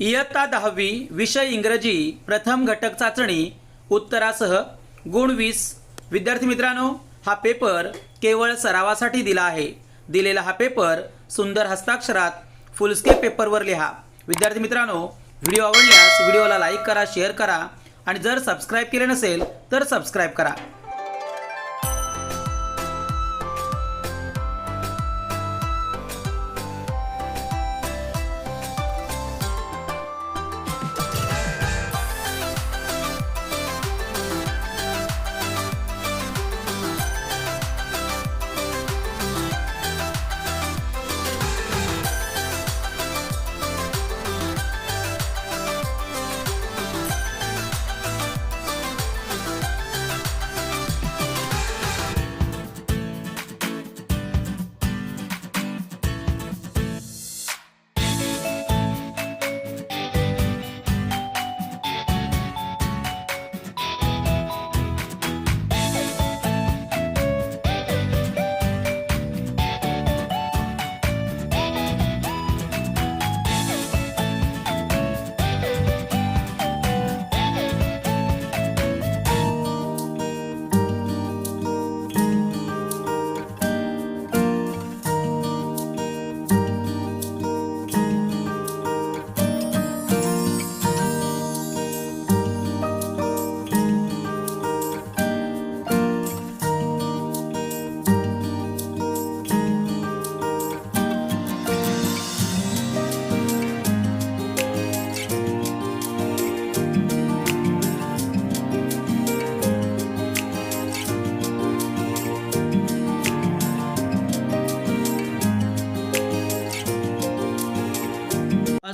इयत्ता दहावी विषय इंग्रजी प्रथम घटक चाचणी उत्तरासह गुण वीस. विद्यार्थी मित्रांनो हा पेपर केवळ सरावासाठी दिला आहे. दिलेला हा पेपर सुंदर हस्ताक्षरात फुलस्केप पेपरवर लिहा. विद्यार्थी मित्रांनो व्हिडिओ आवडल्यास व्हिडिओला लाईक करा शेअर करा आणि जर सबस्क्राईब केले नसेल तर सबस्क्राईब करा.